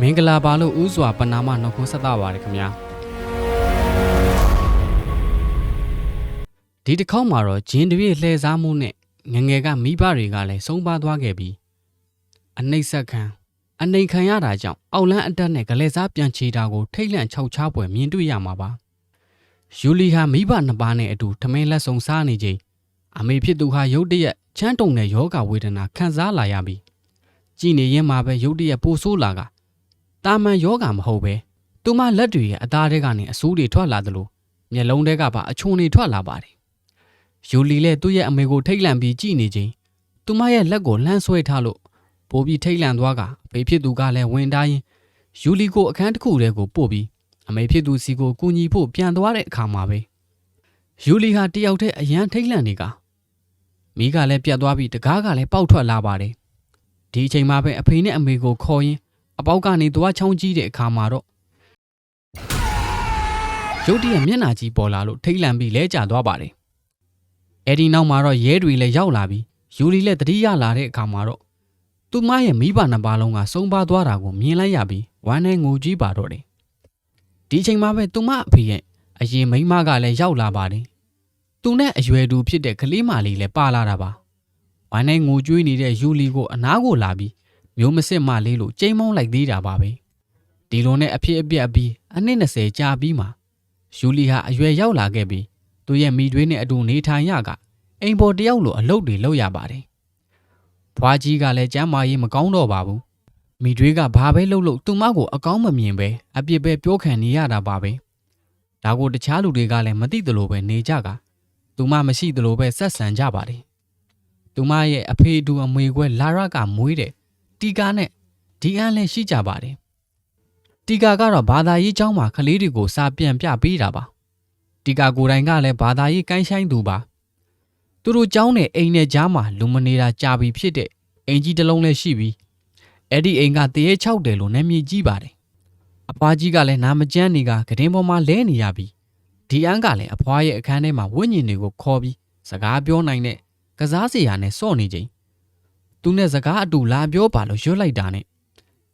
မင်္ဂလာပါလို့ဥစွာပနာမနှုတ်ခွန်းဆက်တာပါတယ်ခင်ဗျာဒီတစ်ခေါက်မှာတော့ဂျင်းတပြည့်လှည့်စားမှုနဲ့ငငယ်ကမိဘတွေကလည်းဆုံးပါသွားခဲ့ပြီးအနှိမ့်ဆက်ခံအနှိမ်ခံရတာကြောင့်အောက်လန်းအတက်နဲ့ဂလဲစားပြန်ချေတာကိုထိတ်လန့်ခြောက်ချားပွဲမြင်တွေ့ရမှာပါယူလီဟာမိဘနှစ်ပါးနဲ့အတူထမင်းလက်ဆောင်စားနေချိန်အမေဖြစ်သူဟာရုတ်တရက်ချမ်းတုံတဲ့ယောဂဝေဒနာခံစားလာရပြီးကြည်နေရင်မှာပဲရုတ်တရက်ပိုဆိုးလာက တာမန်ယောဂါမဟုတ်ပဲသူမလက်တွေရဲ့အသားတွေကနေအဆိုးတွေထွက်လာသလိုမျက်လုံးတွေကပါအချုံတွေထွက်လာပါတယ်ယူလီလည်းသူ့ရဲ့အမေကိုထိတ်လန့်ပြီးကြည့်နေချိန်သူမရဲ့လက်ကိုလှမ်းဆွဲထားလို့ပိုပြီးထိတ်လန့်သွားကအဖေဖြစ်သူကလည်းဝင်သားရင်ယူလီကိုအခန်းတစ်ခုထဲကိုပို့ပြီးအမေဖြစ်သူစီကိုကူညီဖို့ပြန်သွားတဲ့အခါမှာပဲယူလီဟာတယောက်တည်းအရန်ထိတ်လန့်နေကမိကလည်းပြတ်သွားပြီးတကားကလည်းပေါက်ထွက်လာပါတယ်ဒီအချိန်မှာပဲအဖေနဲ့အမေကိုခေါ်ရင်း အပေါက်ကနေသွားချောင်းကြီးတဲ့အခါမှာတော့ရုတ်တရက်မျက်နှာကြီးပေါ်လာလို့ထိတ်လန့်ပြီးလဲကျသွားပါတယ်။အဲဒီနောက်မှာတော့ရဲတွေလည်းရောက်လာပြီးယူလီလည်းတတိယလာတဲ့အခါမှာတော့သူမရဲ့မိဘနှစ်ပါးလုံးကစုံပါသွားတာကိုမြင်လိုက်ရပြီးဝမ်းနဲ့ငိုကြီးပါတော့တယ်။ဒီအချိန်မှာပဲသူမအဖေရဲ့အရင်မိန်းမကလည်းရောက်လာပါတယ်။သူနဲ့အရွယ်တူဖြစ်တဲ့ကလေးမလေးလည်းပါလာတာပါ။ဝမ်းနဲ့ငိုကြွေးနေတဲ့ယူလီကိုအနားကိုလာပြီး မျိုးမစစ်မလေးလို့ကြိမ်မောင်းလိုက်သေးတာပါပဲဒီလိုနဲ့အဖြစ်အပျက်ပြီးအနှစ်20ကြာပြီးမှယူလီဟာအရွယ်ရောက်လာခဲ့ပြီးသူရဲ့မိတွေးနဲ့အတူနေထိုင်ရကအိမ်ပေါ်တယောက်လိုအလုပ်တွေလုပ်ရပါတယ်ဖွားကြီးကလည်းကျမ်းမာရေးမကောင်းတော့ပါဘူးမိတွေးကဘာပဲလုပ်လို့သူမကိုအကောင်းမမြင်ပဲအပြစ်ပဲပြောခံနေရတာပါပဲဒါကိုတခြားလူတွေကလည်းမသိသလိုပဲနေကြကသူမမရှိသလိုပဲဆက်ဆံကြပါတယ်သူမရဲ့အဖေတူအမွေခွဲလာရကမွေးတဲ့ တီကာနဲ့ဒီအန်လည်းရှိကြပါတယ်တီကာကတော့ဘာသာရေးကျောင်းမှာကလေးတွေကိုစာပြန်ပြပေးတာပါတီကာကိုယ်တိုင်ကလည်းဘာသာရေးကိုင်းဆိုင်သူပါသူတို့ကျောင်းနဲ့အိမ်နဲ့ကြားမှာလူမနေတာကြာပြီဖြစ်တဲ့အင်ကြီးတစ်လုံးလည်းရှိပြီးအဲ့ဒီအိမ်ကတရေ6တယ်လို့နာမည်ကြီးပါတယ်အဖွားကြီးကလည်းနာမကျန်းနေကဂဒင်းပေါ်မှာလဲနေရပြီးဒီအန်ကလည်းအဖွားရဲ့အခန်းထဲမှာဝိညာဉ်တွေကိုခေါ်ပြီးစကားပြောနိုင်တဲ့ကစားစရာနဲ့စော့နေချိန် သူနဲ့စကားအတူလာပြောပါလို့ရွတ်လိုက်တာနဲ့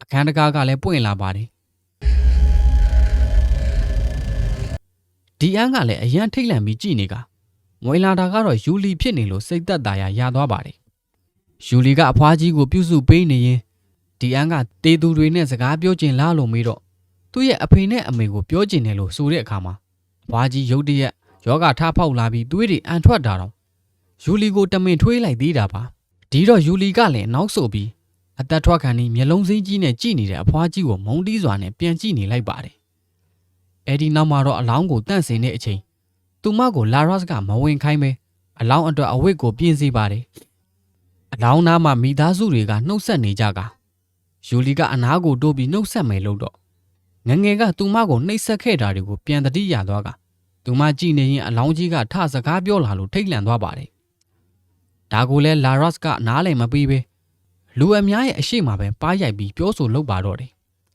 အခန်းတကားကလည်းပွင့်လာပါတယ်ဒီအန်းကလည်းအရန်ထိတ်လန့်ပြီးကြည်နေကမွေလာတာကတော့ယူလီဖြစ်နေလို့စိတ်သက်သာရာရသွားပါတယ်ယူလီကအဖွားကြီးကိုပြုစုပေးနေရင်ဒီအန်းကတေးသူတွေနဲ့စကားပြောကျင်လားလို့မေးတော့သူ့ရဲ့အဖေနဲ့အမေကိုပြောကျင်တယ်လို့ဆိုတဲ့အခါမှာအဖွားကြီးရုတ်တရက်ယောဂထားဖောက်လာပြီးသွေးတွေအန်ထွက်တာတော့ယူလီကိုတမင်ထွေးလိုက်သေးတာပါ ဒီတော့ယူလီကလည်းနောက်ဆုတ်ပြီးအသက်ထွက်ခံပြီးမျက်လုံးစိမ်းကြီးနဲ့ကြည့်နေတဲ့အဖွားကြီးကိုမုံတီးစွာနဲ့ပြန်ကြည့်နေလိုက်ပါတယ်။အဲဒီနောက်မှာတော့အလောင်းကိုတန့်စင်တဲ့အချိန်သူမကိုလာရော့စ်ကမဝင်ခိုင်းပဲအလောင်းအတွက်အဝတ်ကိုပြင်စီပါတယ်။အလောင်းသားမှာမိသားစုတွေကနှုတ်ဆက်နေကြကယူလီကအနားကိုတိုးပြီးနှုတ်ဆက်မယ်လို့တော့ငငယ်ကသူမကိုနှိပ်စက်ခဲ့တာတွေကိုပြန်တတိရသွားကသူမကြည့်နေရင်အလောင်းကြီးကထစကားပြောလာလို့ထိတ်လန့်သွားပါတယ်။ ဒါကိုလဲလာရော့စ်ကနားလည်မပြီးပဲလူအများရဲ့အရှိမပဲပါရိုက်ပြီးပြောဆိုလုပ်ပါတော့တယ်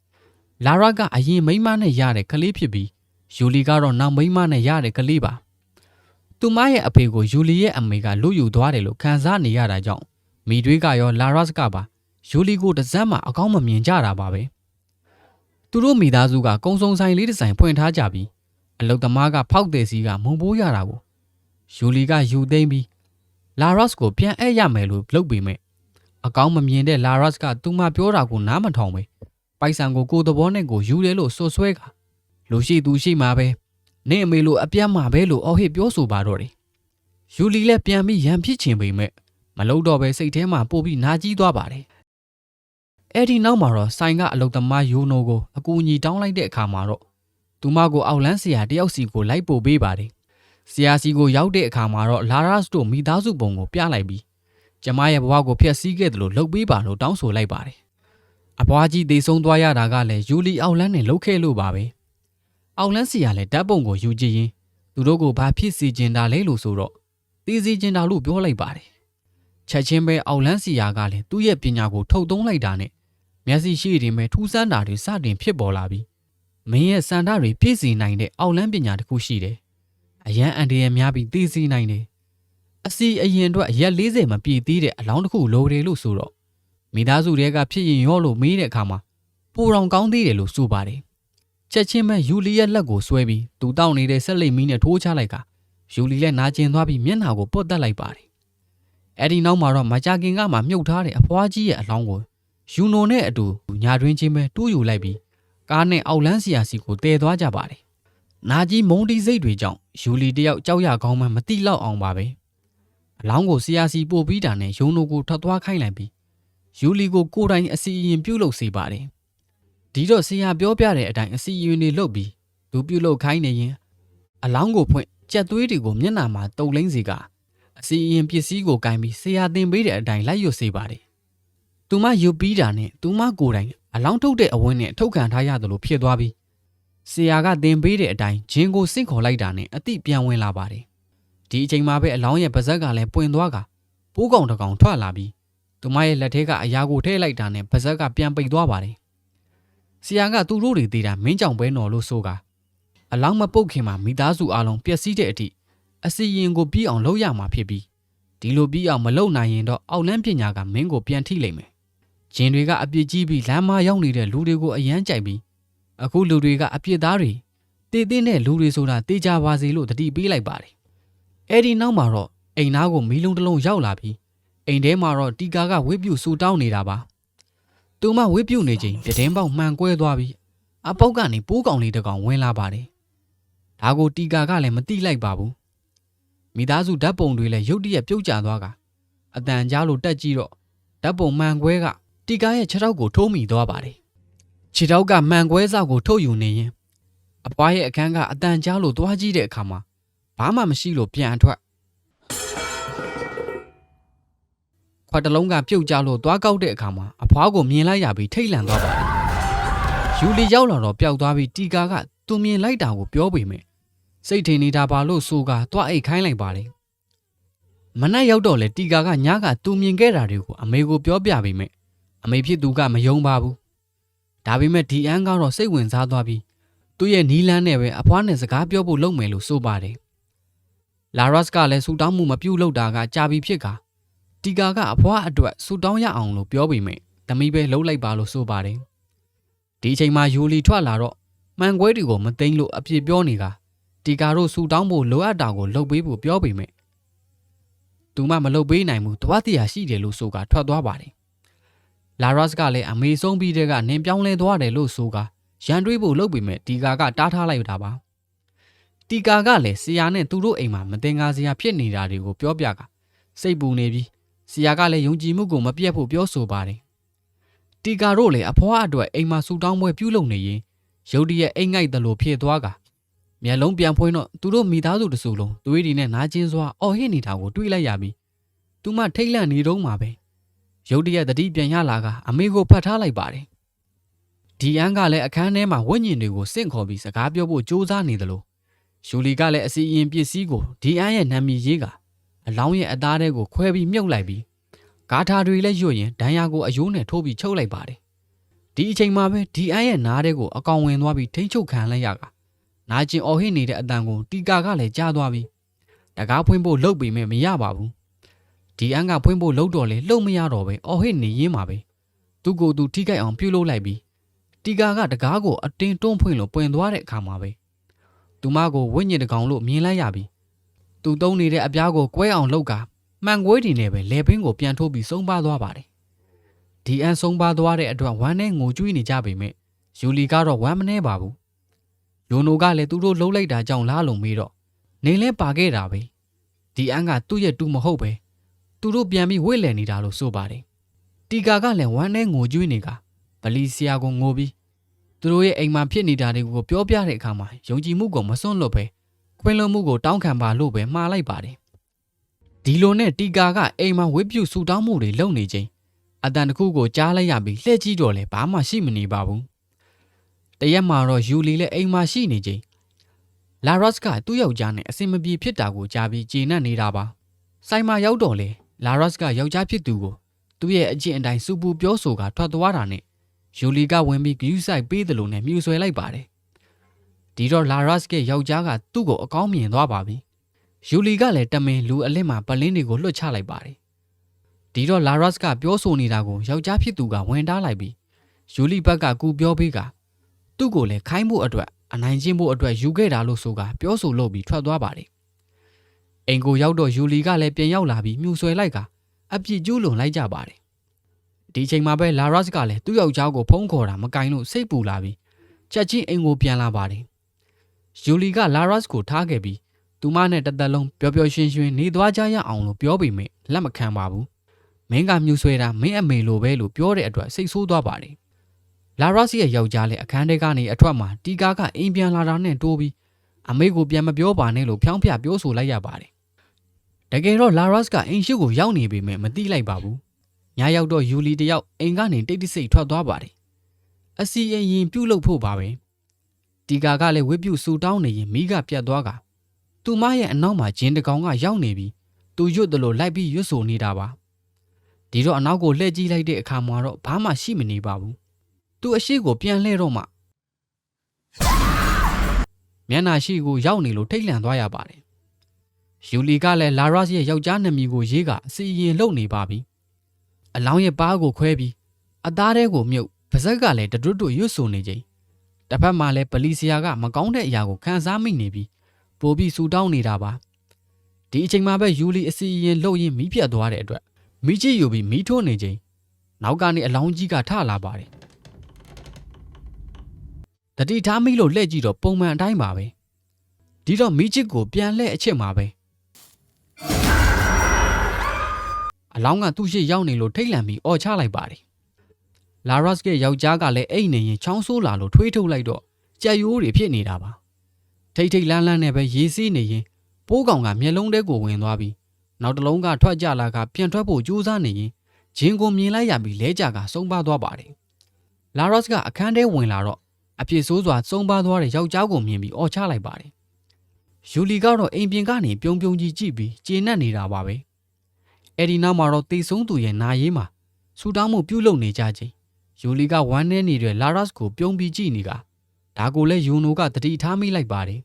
။လာရော့ကအရင်မိန်းမနဲ့ရတဲ့ကလေးဖြစ်ပြီးယူလီကတော့နောက်မိန်းမနဲ့ရတဲ့ကလေးပါ။သူမရဲ့အဖေကိုယူလီရဲ့အမေကလူယူသွားတယ်လို့ခံစားနေရတာကြောင့်မိတွေးကရောလာရော့စ်ကပါယူလီကိုတစ်စက်မှအကောင်းမမြင်ကြတာပါပဲ။သူတို့မိသားစုကကုံစုံဆိုင်လေးတစ်ဆိုင်ဖွင့်ထားကြပြီးအလုတ်သမားကဖောက်တဲ့စီကမုံပိုးရတာကိုယူလီကယူသိမ့်ပြီး လာရော့စ်ကိုပြန်အဲ့ရမယ်လို့လုပ်ပေမဲ့အကောင်းမမြင်တဲ့လာရော့စ်ကသူမပြောတာကိုနားမထောင်ပဲပိုက်ဆံကိုကိုယ်သဘောနဲ့ကိုယူတယ်လို့ဆွဆွဲကလူရှိသူရှိမှာပဲနေအမေလိုအပြတ်မှာပဲလို့အော်ဟစ်ပြောဆိုပါတော့တယ်ယူလီလည်းပြန်ပြီးရန်ဖြစ်ချင်ပေမဲ့မလုပ်တော့ပဲစိတ်ထဲမှာပို့ပြီးနာကြီးသွားပါတယ်အဲ့ဒီနောက်မှာတော့ဆိုင်ကအလုတ်သမားယိုနိုကိုအကူအညီတောင်းလိုက်တဲ့အခါမှာတော့သူမကိုအောက်လန်းစရာတယောက်စီကိုလိုက်ပို့ပေးပါတယ် ဆရာစီကိုရောက်တဲ့အခါမှာတော့လာရာစ်တို့မိသားစုပုံကိုပြလိုက်ပြီးကျမရဲ့ဘဝကိုဖျက်ဆီးခဲ့တယ်လို့လှုပ်ပေးပါလို့တောင်းဆိုလိုက်ပါတယ်။အဘွားကြီးသေဆုံးသွားရတာကလည်းယူလီအောက်လန်းနဲ့လှုပ်ခဲ့လို့ပါပဲ။အောက်လန်းစီကလည်းဓာတ်ပုံကိုယူကြည့်ရင်သူတို့ကိုဘာဖြစ်စီကျင်တာလဲလို့ဆိုတော့သေစီကျင်တာလို့ပြောလိုက်ပါတယ်။ချက်ချင်းပဲအောက်လန်းစီယာကလည်းသူ့ရဲ့ပညာကိုထုတ်သုံးလိုက်တာနဲ့မျက်စိရှိရင်ပဲထူးဆန်းတာတွေစတင်ဖြစ်ပေါ်လာပြီးမင်းရဲ့စန္ဒတွေပြည့်စည်နိုင်တဲ့အောက်လန်းပညာတစ်ခုရှိတယ်။ အရန်အန်တရများပြီးသိစီနိုင်တယ်။အစီအရင်အတွက်ရက်40မပြည့်သေးတဲ့အလောင်းတစ်ခုလိုတယ်လို့ဆိုတော့မိသားစုတွေကဖြစ်ရင်ရောလို့မေးတဲ့အခါမှာပိုတောင်ကောင်းသေးတယ်လို့ဆိုပါတယ်ချက်ချင်းပဲယူလီရဲ့လက်ကိုဆွဲပြီးသူတောက်နေတဲ့ဆက်လိပ်မီးနဲ့ထိုးချလိုက်ကယူလီလည်းနာကျင်သွားပြီးမျက်နှာကိုပုတ်တက်လိုက်ပါတယ်အဲ့ဒီနောက်မှာတော့မကြာခင်ကမှမြုပ်ထားတဲ့အဖွားကြီးရဲ့အလောင်းကိုယူနိုနဲ့အတူညာတွင်ချင်းပဲတိုးယူလိုက်ပြီးကားနဲ့အောက်လန်းစီယာစီကိုတည်သွားကြပါတယ် နာကြီးမုံတီစိတ်တွေကြောင့်ယူလီတယောက်ကြောက်ရကောင်းမှမတိလောက်အောင်ပါပဲအလောင်းကိုစီယာစီပို့ပြီးတာနဲ့ယုံနိုကိုထွက်သွားခိုင်းလိုက်ပြီးယူလီကိုကိုယ်တိုင်အစီအရင်ပြုတ်လုပ်စေပါတယ်ဒီတော့စီယာပြောပြတဲ့အတိုင်းအစီအရင်တွေလုပ်ပြီးသူပြုတ်လုပ်ခိုင်းနေရင်အလောင်းကိုဖွင့်ကြက်သွေးတွေကိုမျက်နှာမှာတုပ်လိမ့်စီကအစီအရင်ပစ္စည်းကိုကင်ပြီးဆရာတင်ပေးတဲ့အတိုင်းလိုက်ရွတ်စေပါတယ်။သူမယူပြီးတာနဲ့သူမကိုယ်တိုင်အလောင်းထုတ်တဲ့အဝင်းနဲ့ထုတ်ခံထားရတယ်လို့ဖြစ်သွားပြီး ဆရာကတင်ပေးတဲ့အတိုင်းဂျင်းကိုစင့်ခေါ်လိုက်တာနဲ့အတိပြန်ဝင်လာပါတယ်။ဒီအချိန်မှာပဲအလောင်းရဲ့ပါဇက်ကလည်းပွင့်သွားကပိုးကောင်တစ်ကောင်ထွက်လာပြီးသူမရဲ့လက်ထဲကအရာကိုထည့်လိုက်တာနဲ့ပါဇက်ကပြန်ပိတ်သွားပါတယ်။ဆရာကသူတို့တွေသေးတာမင်းကြောင်ပဲနော်လို့ဆိုကအလောင်းမပုတ်ခင်မှာမိသားစုအလုံးပျက်စီးတဲ့အထိအစီရင်ကိုပြီးအောင်လုပ်ရမှာဖြစ်ပြီးဒီလိုပြီးအောင်မလုပ်နိုင်ရင်တော့အောက်လန်းပညာကမင်းကိုပြန်ထိလိမ့်မယ်။ဂျင်တွေကအပြစ်ကြီးပြီးလမ်းမရောက်နေတဲ့လူတွေကိုအယမ်းကြိုက်ပြီး အခုလူတွေကအပြစ်သားတွေတည်တဲ့လူတွေဆိုတာတေးကြပါစေလို့တတိပေးလိုက်ပါတယ်။အဲဒီနောက်မှာတော့အိမ်သားကိုမီးလုံးတစ်လုံးရောက်လာပြီးအိမ်ထဲမှာတော့တီကာကဝိပြုဆူတောင်းနေတာပါ။သူမဝိပြုနေချိန်ပြတင်းပေါက်မှန်ကွဲသွားပြီးအပေါက်ကနေပိုးကောင်လေးတစ်ကောင်ဝင်လာပါတယ်။ဒါကိုတီကာကလည်းမတိလိုက်ပါဘူး။မိသားစုဓာတ်ပုံတွေလည်းရုတ်တရက်ပြုတ်ကျသွားကအတန်ကြားလို့တက်ကြည့်တော့ဓာတ်ပုံမှန်ကွဲကတီကာရဲ့ခြေထောက်ကိုထိုးမိသွားပါတယ်။ ခြေထောက်ကမှန်ကွဲစောက်ကိုထုတ်ယူနေရင်အပွားရဲ့အခန်းကအတန်ကြားလို့သွားကြည့်တဲ့အခါမှာဘာမှမရှိလို့ပြန်အထွက်ခွက်တလုံးကပြုတ်ကျလို့သွားကောက်တဲ့အခါမှာအဖွားကိုမြင်လိုက်ရပြီးထိတ်လန့်သွားပါတယ်။ယူလီရောက်လာတော့ပျောက်သွားပြီးတီကာကသူမြင်လိုက်တာကိုပြောပေမဲ့စိတ်ထင်နေတာပါလို့ဆိုကသွားအိတ်ခိုင်းလိုက်ပါတယ်။မနက်ရောက်တော့လေတီကာကညကသူမြင်ခဲ့တာတွေကိုအမေကိုပြောပြပေမဲ့အမေဖြစ်သူကမယုံပါဘူး။ ဒါပေမဲ့ဒီအန်ကတော့စိတ်ဝင်စားသွားပြီးသူ့ရဲ့နီလန်းနဲ့ပဲအဖွားနဲ့စကားပြောဖို့လုပ်မယ်လို့ဆိုပါတယ်။လာရော့စ်ကလည်းဆူတောင်းမှုမပြုတ်လို့တာကကြာပြီဖြစ်ကတီကာကအဖွားအတွက်ဆူတောင်းရအောင်လို့ပြောပေမဲ့သမီးပဲလှုပ်လိုက်ပါလို့ဆိုပါတယ်။ဒီအချိန်မှာယူလီထွက်လာတော့မှန်ကွဲတွေကိုမသိမ်းလို့အပြစ်ပြောနေတာတီကာတို့ဆူတောင်းဖို့လိုအပ်တာကိုလုပ်ပေးဖို့ပြောပေမဲ့သူမှမလုပ်ပေးနိုင်ဘူးတဝတ်တရားရှိတယ်လို့ဆိုကထွက်သွားပါတယ်။ လာရော့စ်ကလည်းအမေဆုံးပြီးတဲ့ကနင်ပြောင်းလဲသွားတယ်လို့ဆိုကရန်တွေးဖို့လုပ်ပေမဲ့တီကာကတားထားလိုက်တာပါ။တီကာကလည်းဆရာနဲ့သူတို့အိမ်မှာမတင်ကားစရာဖြစ်နေတာတွေကိုပြောပြကစိတ်ပူနေပြီးဆရာကလည်းယုံကြည်မှုကိုမပြတ်ဖို့ပြောဆိုပါတယ်။တီကာတို့လည်းအဖွားအတွက်အိမ်မှာဆူတောင်းပွဲပြုလုပ်နေရင်ရုတ်တရက်အိမ်ငိုက်တယ်လို့ဖြစ်သွားကမျက်လုံးပြန်ဖွင့်တော့သူတို့မိသားစုတစုလုံးသွေးတွေနဲ့နာကျင်စွာအော်ဟစ်နေတာကိုတွေးလိုက်ရပြီးသူမထိတ်လန့်နေတော့မှာပဲ ရုတ်တရက်တတိပြန်ရလာကအမေကိုဖတ်ထားလိုက်ပါတယ်ဒီအန်ကလည်းအခန်းထဲမှာဝိညာဉ်တွေကိုစင့်ခေါ်ပြီးစကားပြောဖို့ကြိုးစားနေတယ်လို့ယူလီကလည်းအစီအရင်ပစ္စည်းကိုဒီအန်ရဲ့နာမည်ရေးကအလောင်းရဲ့အသားတွေကိုခွဲပြီးမြုပ်လိုက်ပြီးဂါထာတွေလည်းရွတ်ရင်ဒဏ်ရာကိုအယိုးနဲ့ထိုးပြီးချုပ်လိုက်ပါတယ်ဒီအချိန်မှာပဲဒီအန်ရဲ့နားတဲ့ကိုအကောင်ဝင်သွားပြီးထိမ့်ချုပ်ခံလိုက်ရကနာကျင်အော်ဟစ်နေတဲ့အတန်ကိုတီကာကလည်းကြားသွားပြီးတကားဖွင့်ဖို့လှုပ်ပေမဲ့မရပါဘူး ဒီအန်ကဖွင့်ဖို့လှုပ်တော့လေလှုပ်မရတော့ပဲအော်ဟစ်နေရင်းမှာပဲသူ့ကိုယ်သူထိခိုက်အောင်ပြုတ်လုပ်လိုက်ပြီးတီကာကတကားကိုအတင်းတွန်းဖွင့်လို့ပွင့်သွားတဲ့အခါမှာပဲသူမကိုဝိညာဉ်တကောင်လို့မြင်လိုက်ရပြီးသူတုံးနေတဲ့အပြားကိုကွဲအောင်လှုပ်ကမှန်ကွဲတည်နေပဲလေပင်းကိုပြန်ထိုးပြီးဆုံးပါသွားပါတယ်ဒီအန်ဆုံးပါသွားတဲ့အတွက်ဝမ်းနဲ့ငိုကြွေးနေကြပေမဲ့ယူလီကတော့ဝမ်းမနှဲပါဘူးယိုနိုကလည်းသူတို့လှုပ်လိုက်တာကြောင့်လားလုံမေးတော့နေလဲပါခဲ့တာပဲဒီအန်ကသူ့ရဲ့တူမဟုတ်ပဲ သူတို့ပြန်ပြီးဝိတ်လည်နေတာလို့ဆိုပါတယ်တီကာကလည်းဝမ်းနဲ့ငိုကြွေးနေကဗလီဆရာကိုငိုပြီးသူတို့ရဲ့အိမ်မှာဖြစ်နေတာတွေကိုပြောပြတဲ့အခါမှာယုံကြည်မှုကိုမစွန့်လွတ်ပဲခွင့်လွှတ်မှုကိုတောင်းခံပါလို့ပဲမှားလိုက်ပါတယ်ဒီလိုနဲ့တီကာကအိမ်မှာဝိပြုဆူတောင်းမှုတွေလုပ်နေချိန်အတန်တစ်ခုကိုကြားလိုက်ရပြီးလှည့်ကြည့်တော့လဲဘာမှရှိမနေပါဘူးတရက်မှာတော့ယူလီလည်းအိမ်မှာရှိနေချိန်လာရော့စ်ကသူ့ယောက်ျားနဲ့အစင်မပြေဖြစ်တာကိုကြားပြီးကျေနပ်နေတာပါဆိုင်မှာရောက်တော့လေ လာရော့စ်ကယောက်ျားဖြစ်သူကိုသူ့ရဲ့အကျင့်အတိုင်းစူပူပြောဆိုကထွက်သွားတာနဲ့ယူလီကဝင်ပြီးဂယူးဆိုင်ပေးတယ်လို့နဲ့မြူဆွဲလိုက်ပါတယ်ဒီတော့လာရော့စ်ကယောက်ျားကသူ့ကိုအကောင်းမြင်သွားပါပြီယူလီကလည်းတမင်လူအလစ်မှာပလင်းတွေကိုလွှတ်ချလိုက်ပါတယ်ဒီတော့လာရော့စ်ကပြောဆိုနေတာကိုယောက်ျားဖြစ်သူကဝင်တားလိုက်ပြီးယူလီဘက်ကကူပြောပေးကသူ့ကိုလည်းခိုင်းဖို့အတွက်အနိုင်ကျင့်ဖို့အတွက်ယူခဲ့တာလို့ဆိုကပြောဆိုလို့ပြီးထွက်သွားပါတယ် အိမ်ကိုရောက်တော့ယူလီကလည်းပြန်ရောက်လာပြီးမြူဆွဲလိုက်ကအပြစ်ကျူးလွန်လိုက်ကြပါတယ်ဒီချိန်မှာပဲလာရက်စ်ကလည်းသူ့ယောက်ျားကိုဖုန်းခေါ်တာမကင်လို့စိတ်ပူလာပြီးချက်ချင်းအိမ်ကိုပြန်လာပါတယ်ယူလီကလာရက်စ်ကိုထားခဲ့ပြီးသူမနဲ့တစ်သက်လုံးပျော်ပျော်ရွှင်ရွှင်နေသွားကြရအောင်လို့ပြောပေမဲ့လက်မခံပါဘူးမင်းကမြူဆွဲတာမင်းအမေလိုပဲလို့ပြောတဲ့အတွက်စိတ်ဆိုးသွားပါတယ်လာရက်စ်ရဲ့ယောက်ျားလည်းအခန်းထဲကနေအထွက်မှာတီကာကအိမ်ပြန်လာတာနဲ့တိုးပြီးအမေကိုပြန်မပြောပါနဲ့လို့ဖြောင်းပြပြောဆိုလိုက်ရပါတယ် တကယ်တော့လာရက်စ်ကအိမ်ရှိကိုရောက်နေပေမဲ့မသိလိုက်ပါဘူးညရောက်တော့ယူလီတယောက်အိမ်ကနေတိတ်တိစိတ်ထွက်သွားပါတယ်အစီအရင်ပြုတ်လုဖို့ပါပဲတီကာကလည်းဝစ်ပြုတ်ဆူတောင်းနေရင်မိကပြတ်သွားကသူမရဲ့အနောက်မှာဂျင်းတကောင်ကရောက်နေပြီးသူရွတ်တယ်လို့လိုက်ပြီးရွတ်ဆိုနေတာပါဒီတော့အနောက်ကိုလှည့်ကြည့်လိုက်တဲ့အခါမှာတော့ဘာမှရှိမနေပါဘူးသူအရှိကိုပြန်လှည့်တော့မှမျက်နှာရှိကိုရောက်နေလို့ထိတ်လန့်သွားရပါတယ် ယူလီကလည်းလာရက်စ်ရဲ့ယောက်ျားနှမီကိုရေးကအစီအရင်လှုပ်နေပါပြီအလောင်းရဲ့ပါးကိုခွဲပြီးအသားထဲကိုမြုပ်ပါဇက်ကလည်းတတွတ်တွတ်ရွတ်ဆိုနေချိန်တစ်ဖက်မှာလည်းပလီစီယာကမကောင်းတဲ့အရာကိုခံစားမိနေပြီးပိုပြီးဆူတောင်းနေတာပါဒီအချိန်မှာပဲယူလီအစီအရင်လှုပ်ရင်းမီးပြတ်သွားတဲ့အတွက်မိချစ်ယူပြီးမီးထိုးနေချိန်နောက်ကနေအလောင်းကြီးကထလာပါတယ်တတိထားမိလို့လှည့်ကြည့်တော့ပုံမှန်အတိုင်းပါပဲဒီတော့မိချစ်ကိုပြန်လှည့်အချက်မှာပဲ အလောင်းကသူ့ရှိရောက်နေလို့ထိတ်လန့်ပြီးအော်ချလိုက်ပါတယ်လာရက်စ်ရဲ့ယောက်ျားကလည်းအိတ်နေရင်ချောင်းဆိုးလာလို့ထွေးထုတ်လိုက်တော့ကြက်ရိုးတွေဖြစ်နေတာပါထိတ်ထိတ်လန်းလန်းနဲ့ပဲရေးစီးနေရင်ပိုးကောင်ကမျက်လုံးထဲကိုဝင်သွားပြီးနောက်တစ်လုံးကထွက်ကြလာကပြန်ထွက်ဖို့ကြိုးစားနေရင်ဂျင်းကိုမြင်လိုက်ရပြီးလဲကြကဆုံးပါသွားပါတယ်လာရက်စ်ကအခန်းထဲဝင်လာတော့အပြစ်ဆိုးစွာဆုံးပါသွားတဲ့ယောက်ျားကိုမြင်ပြီးအော်ချလိုက်ပါတယ်ယူလီကတော့အိမ်ပြင်ကနေပြုံးပြုံးကြီးကြည့်ပြီးကျေနပ်နေတာပါပဲ အဲ့ဒီနောက်မှာတော့တေဆုံးသူရဲ့နာရေးမှာဆူတောင်းမှုပြုတ်လုံနေကြချိန်ယူလီကဝမ်းနေနေတဲ့လာရက်စ်ကိုပြုံးပြီးကြည့်နေကဒါကိုလည်းယူနိုကတတိထားမိလိုက်ပါတယ်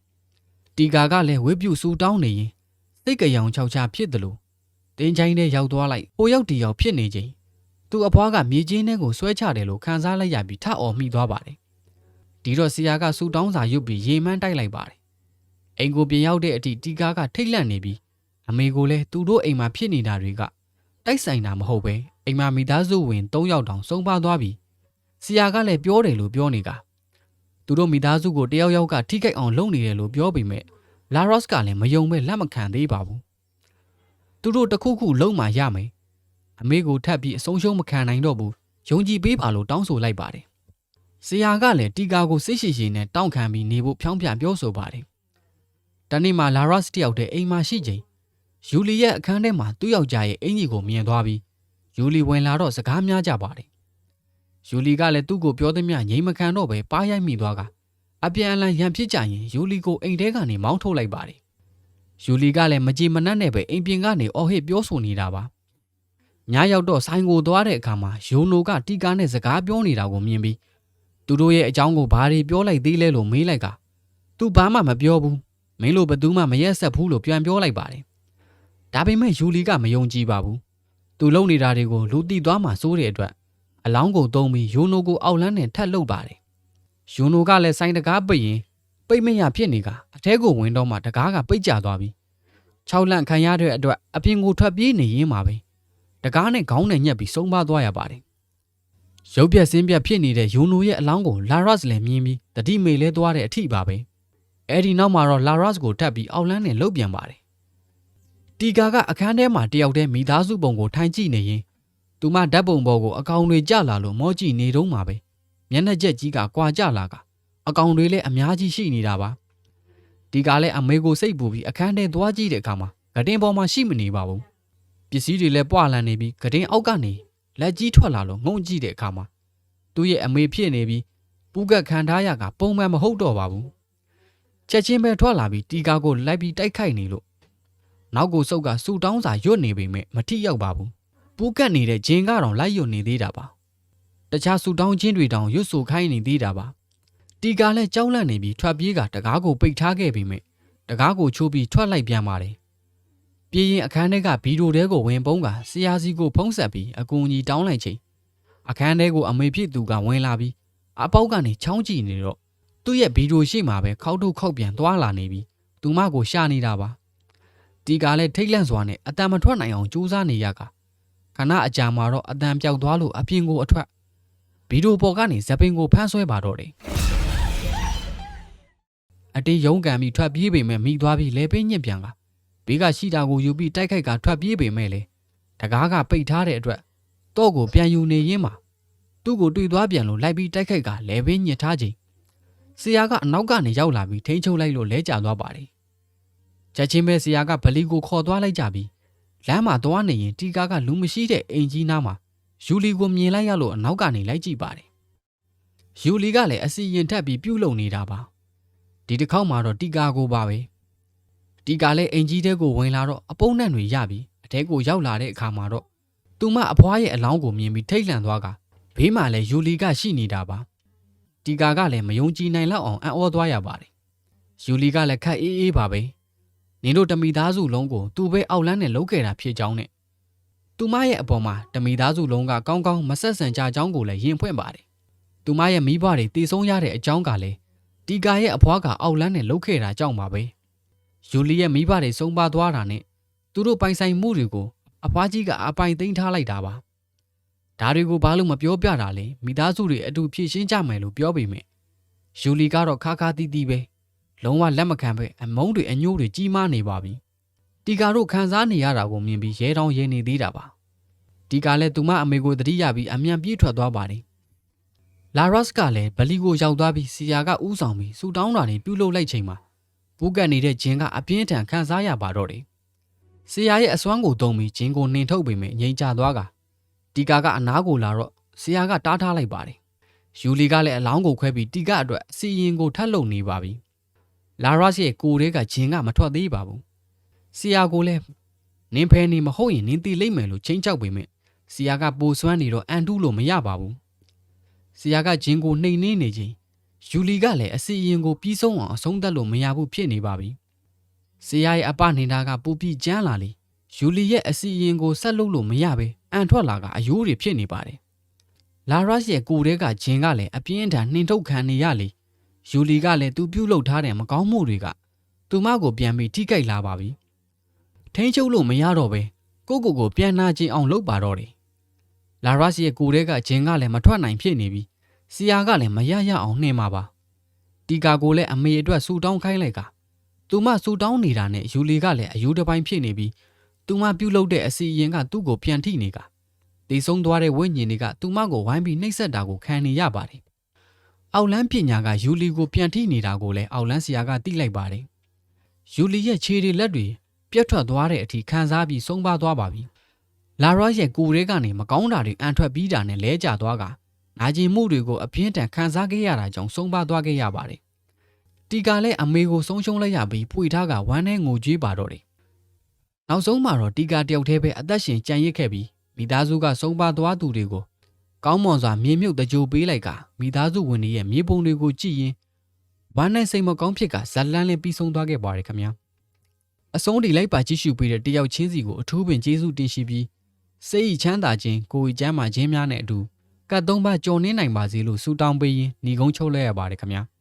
တီကာကလည်းဝေးပြုတ်ဆူတောင်းနေရင်စိတ်ကြရောင်ချောက်ချဖြစ်တယ်လို့တင်းချိုင်းထဲရောက်သွားလိုက်ဟိုရောက်တီရောက်ဖြစ်နေချိန်သူ့အဖွားကမြေချင်းထဲကိုဆွဲချတယ်လို့ခံစားလိုက်ရပြီးထအော်မိသွားပါတယ်ဒီတော့ဆီယာကဆူတောင်းစာရွတ်ပြီးရေမှန်းတိုက်လိုက်ပါတယ်အိမ်ကိုပြင်ရောက်တဲ့အထိတီကာကထိတ်လန့်နေပြီး အမေကိုလည်းသူတို့အိမ်မှာဖြစ်နေတာတွေကတိုက်ဆိုင်တာမဟုတ်ပဲအိမ်မှာမိသားစုဝင်၃ယောက်တောင်ဆုံးပါသွားပြီဆီယာကလည်းပြောတယ်လို့ပြောနေကသူတို့မိသားစုကိုတယောက်ယောက်ကထိခိုက်အောင်လုပ်နေတယ်လို့ပြောပေမဲ့လာရော့စ်ကလည်းမယုံပဲလက်မခံသေးပါဘူးသူတို့တခုခုလုံးမှရမယ်အမေကိုထပ်ပြီးအဆုံးရှုံးမခံနိုင်တော့ဘူးယုံကြည်ပေးပါလို့တောင်းဆိုလိုက်ပါတယ်ဆီယာကလည်းတီကာကိုစိတ်ရှိရှိနဲ့တောင်းခံပြီးနေဖို့ဖြောင်းပြပြောဆိုပါတယ်တနေ့မှလာရော့စ်တယောက်တည်းအိမ်မှာရှိချိန် ယူလီရဲ့အခန်းထဲမှာသူ့ယောက်ျားရဲ့အင်ကြီးကိုမြင်သွားပြီးယူလီဝင်လာတော့စကားများကြပါတယ်။ယူလီကလည်းသူ့ကိုပြောသမျှငြိမ်မခံတော့ပဲပါးရိုက်မိသွားကအပြန်အလှန်ရန်ဖြစ်ကြရင်ယူလီကိုအိမ်ထဲကနေမောင်းထုတ်လိုက်ပါတယ်။ယူလီကလည်းမကြည်မနှက်နဲ့ပဲအိမ်ပြင်ကနေအော်ဟစ်ပြောဆိုနေတာပါ။ညရောက်တော့ဆိုင်ကိုသွားတဲ့အခါမှာယိုနိုကတီကာနဲ့စကားပြောနေတာကိုမြင်ပြီးသူတို့ရဲ့အကြောင်းကိုဘာတွေပြောလိုက်သေးလဲလို့မေးလိုက်ကသူဘာမှမပြောဘူးမင်းလို့ဘသူမှမရက်ဆက်ဘူးလို့ပြန်ပြောလိုက်ပါတယ် ဒါပေမဲ့ယူလီကမယုံကြည်ပါဘူးသူလုံနေတာတွေကိုလူတီသွားမှစိုးတဲ့အတွက်အလောင်းကိုသုံးပြီးယိုနိုကိုအောက်လန်းနဲ့ထပ်လုပ်ပါတယ်ယိုနိုကလည်းဆိုင်တကားပိတ်ရင်ပိတ်မရဖြစ်နေကအထဲကိုဝင်တော့မှတကားကပိတ်ကျသွားပြီး၆လန့်ခံရတဲ့အတွက်အပြင်ကိုထွက်ပြေးနေရင်းမှာပဲတကားနဲ့ခေါင်းနဲ့ညက်ပြီးဆုံးပါသွားရပါတယ်ရုပ်ပြက်စင်းပြက်ဖြစ်နေတဲ့ယိုနိုရဲ့အလောင်းကိုလာရက်စ်လည်းမြင်ပြီးတတိမေလဲသွားတဲ့အထိပါပဲအဲ့ဒီနောက်မှာတော့လာရက်စ်ကိုထပ်ပြီးအောက်လန်းနဲ့လှုပ်ပြန်ပါတယ် တီကာကအခန်းထဲမှာတယောက်တည်းမိသားစုပုံကိုထိုင်ကြည့်နေရင်သူမဓာတ်ပုံပေါ်ကိုအကောင်တွေကြလာလို့မောကြည့်နေတုံးမှာပဲမျက်နှာကျက်ကြီးကကွာကြလာကအကောင်တွေလည်းအများကြီးရှိနေတာပါဒီကလည်းအမေကိုစိတ်ပူပြီးအခန်းထဲသွားကြည့်တဲ့အခါမှာဂဒင်းပေါ်မှာရှိမနေပါဘူးပစ္စည်းတွေလည်းပွာလန်နေပြီးဂဒင်းအောက်ကနေလက်ကြီးထွက်လာလို့ငုံကြည့်တဲ့အခါမှာသူ့ရဲ့အမေဖြစ်နေပြီးပူကတ်ခံထားရကပုံမှန်မဟုတ်တော့ပါဘူးချက်ချင်းပဲထွက်လာပြီးတီကာကိုလိုက်ပြီးတိုက်ခိုက်နေလို့ နောက်ကိုစုပ်ကစူတောင်းစာရွတ်နေပေမဲ့မထိရောက်ပါဘူးပူးကတ်နေတဲ့ဂျင်ကတော့လိုက်ရွတ်နေသေးတာပါတခြားစူတောင်းချင်းတွေတောင်ရွတ်ဆိုခိုင်းနေသေးတာပါတီကာလည်းကြောက်လန့်နေပြီးထွက်ပြေးကတကားကိုပိတ်ထားခဲ့ပေမဲ့တကားကိုချိုးပြီးထွက်လိုက်ပြန်ပါတယ်ပြေးရင်အခန်းထဲကဗီဒီယိုတဲကိုဝင်ပုံးကဆရာစီကိုဖုံးဆက်ပြီးအကူအညီတောင်းလိုက်ချိန်အခန်းထဲကိုအမေဖြစ်သူကဝင်လာပြီးအပေါက်ကနေချောင်းကြည့်နေတော့သူ့ရဲ့ဗီဒီယိုရှိမှာပဲခောက်ထုတ်ခောက်ပြန်သွားလာနေပြီးသူမကိုရှာနေတာပါ တီကလည်းထိတ်လန့်စွာနဲ့အတန်မထွက်နိုင်အောင်ကြိုးစားနေရကခဏအကြာမှာတော့အတန်ပြောက်သွားလို့အပြင်ကိုအထွက်ဗီဒီယိုပေါ်ကနေဇပင်ကိုဖမ်းဆွဲပါတော့တယ်အတေးရုံးကန်ပြီးထွက်ပြေးပေမဲ့မိသွားပြီးလဲပင်းညစ်ပြန်ကဘေးကရှိတာကိုယူပြီးတိုက်ခိုက်ကထွက်ပြေးပေမဲ့လေတကားကပိတ်ထားတဲ့အတွက်တော့ကိုပြန်ယူနေရင်းမှာသူ့ကိုတွေ့သွားပြန်လို့လိုက်ပြီးတိုက်ခိုက်ကလဲပင်းညစ်ထားချိန်ဆရာကအနောက်ကနေရောက်လာပြီးထိန်းချုပ်လိုက်လို့လဲကျသွားပါတယ် ချက်ချင်းပဲဆရာကဗလီကိုခေါ်သွားလိုက်ကြပြီးလမ်းမှာသွားနေရင်တီကာကလူမရှိတဲ့အိမ်ကြီးနားမှာယူလီကိုမြင်လိုက်ရလို့အနောက်ကနေလိုက်ကြည့်ပါတယ်ယူလီကလည်းအစီရင်ထက်ပြီးပြုတ်လုံနေတာပါဒီတစ်ခေါက်မှာတော့တီကာကိုပါပဲတီကာလည်းအိမ်ကြီးတဲကိုဝင်လာတော့အပုံနဲ့တွေရပြီးအထဲကိုရောက်လာတဲ့အခါမှာတော့သူမအဖွားရဲ့အလောင်းကိုမြင်ပြီးထိတ်လန့်သွားကဘေးမှာလည်းယူလီကရှိနေတာပါတီကာကလည်းမယုံကြည်နိုင်လောက်အောင်အံ့ဩသွားရပါတယ်ယူလီကလည်းခက်အေးအေးပါပဲ နင်တို့တမိသားစုလုံးကိုသူ့ပဲအောက်လန်းနဲ့လှုပ်ခဲ့တာဖြစ်ကြောင်းနဲ့သူမရဲ့အပေါ်မှာတမိသားစုလုံးကကောင်းကောင်းမဆက်ဆံကြကြောင်းကိုလည်းရင်ဖွင့်ပါတယ်သူမရဲ့မိဘတွေတည်ဆုံးရတဲ့အကြောင်းကလည်းတီကာရဲ့အဖွားကအောက်လန်းနဲ့လှုပ်ခဲ့တာကြောင့်ပါပဲယူလီရဲ့မိဘတွေဆုံးပါသွားတာနဲ့သူတို့ပိုင်ဆိုင်မှုတွေကိုအဖွားကြီးကအပိုင်သိမ်းထားလိုက်တာပါဒါတွေကိုဘာလို့မပြောပြတာလဲမိသားစုတွေအတူဖြည့်ရှင်းကြမယ်လို့ပြောပေမဲ့ယူလီကတော့ခါခါတီးတီးပဲ လုံးဝလက်မခံပဲအမုန်းတွေအညိုးတွေကြီးမားနေပါပြီတီကာတို့ခံစားနေရတာကိုမြင်ပြီးရဲတောင်ရဲနေသေးတာပါတီကာလည်းသူမအမေကိုတတိယပြီးအမြန်ပြေးထွက်သွားပါတယ်လာရော့စ်ကလည်းဗလီကိုရောက်သွားပြီးစီယာကဥဆောင်ပြီးဆူတောင်းတာတွေပြုတ်လုလိုက်ချိန်မှာပူးကတ်နေတဲ့ဂျင်းကအပြင်းထန်ခံစားရပါတော့တယ်။ဆီယာရဲ့အစွမ်းကိုတုံးပြီးဂျင်းကိုနှင်ထုတ်ပေမဲ့ငြိမ်ချသွားကတီကာကအနားကိုလာတော့ဆီယာကတားထားလိုက်ပါတယ်။ယူလီကလည်းအလောင်းကိုခွဲပြီးတီကာအတွက်စီရင်ကိုထပ်လုံနေပါပြီ။ လာရော့ရဲ့ကိုယ်ထဲကဂျင်းကမထွက်သေးပါဘူး။ဆီယာကိုလည်းနင်းဖဲနေမဟုတ်ရင်နင်းတီလိမ့်မယ်လို့ချင်းချောက်ပေမဲ့ဆီယာကပိုစွမ်းနေတော့အန်တူးလို့မရပါဘူး။ဆီယာကဂျင်းကိုနှိမ်နှင်းနေချိန်ယူလီကလည်းအစီရင်ကိုပြီးဆုံးအောင်အဆုံးသတ်လို့မရဘူးဖြစ်နေပါပြီ။ဆီယာရဲ့အပနေတာကပူပြီးကျန်းလာလေယူလီရဲ့အစီရင်ကိုဆက်လုပ်လို့မရပဲအန်ထွက်လာကအယိုးတွေဖြစ်နေပါတယ်။လာရတ်ရဲ့ကိုယ်ထဲကဂျင်းကလည်းအပြင်းအထန်နှင်ထုတ်ခံနေရလေ ယူလီကလည်းသူပြုတ်လုထားတဲ့မကောင်းမှုတွေကသူမကိုပြန်ပြီးထိခိုက်လာပါပြီ။ထိန်းချုပ်လို့မရတော့ပဲကိုကိုကိုပြန်နာကျင်အောင်လုပ်ပါတော့တယ်။လာရတ်ရဲ့ကိုယ်ထဲကဂျင်းကလည်းမထွက်နိုင်ဖြစ်နေပြီးဆီယာကလည်းမရရအောင်နှင်းမှာပါတီကာကိုလည်းအမေအတွက်ဆူတောင်းခိုင်းလိုက်ကသူမဆူတောင်းနေတာနဲ့ယူလီကလည်းအယူတစ်ပိုင်းဖြစ်နေပြီးသူမပြုတ်လုတဲ့အစီရင်ကသူ့ကိုပြန်ထိနေကတည်ဆုံးသွားတဲ့ဝိညာဉ်တွေကသူမကိုဝိုင်းပြီးနှိပ်စက်တာကိုခံနေရပါတယ် အောက်လန်းပညာကယူလီကိုပြန်ထိနေတာကိုလည်းအောက်လန်းဆရာကသိလိုက်ပါတယ်ယူလီရဲ့ခြေတွေလက်တွေပြတ်ထွက်သွားတဲ့အထိခံစားပြီးဆုံးပါသွားပါပြီလာရော့ရဲ့ကိုယ်ထဲကနေမကောင်းတာတွေအန်ထွက်ပြီးတာနဲ့လဲကျသွားကနာကျင်မှုတွေကိုအပြင်းထန်ခံစားခဲ့ရတာကြောင့်ဆုံးပါသွားခဲ့ရပါတယ်။တီကာလည်းအမေကိုဆုံးရှုံးလိုက်ရပြီးပွေထားကဝမ်းနဲ့ငိုကြွေးပါတော့တယ်။နောက်ဆုံးမှာတော့တီကာတယောက်တည်းပဲအသက်ရှင်ကြံရစ်ခဲ့ပြီးမိသားစုကဆုံးပါသွားသူတွေကို ကောင်းမွန်စွာမြေမြုပ်တကြိုပေးလိုက်ကမိသားစုဝင်တွေရဲ့မြေပုံတွေကိုကြည့်ရင်ဝမ်းနဲ့စိတ်မကောင်းဖြစ်ကဇလန်းလေးပြီးဆုံးသွားခဲ့ပါတယ်ခင်ဗျာ။အဆုံးထိလိုက်ပါကြည့်ရှုပေးတဲ့တယောက်ချင်းစီကိုအထူးပင်ကျေးဇူးတင်ရှိပြီးစိတ်ချမ်းသာခြင်းကိုယ်ချမ်းသာခြင်းများနဲ့အတူကတ်သုံးပါကြော်နှင်းနိုင်ပါစေလို့ဆုတောင်းပေးရင်းညီကုန်းချုပ်လိုက်ရပါတယ်ခင်ဗျာ။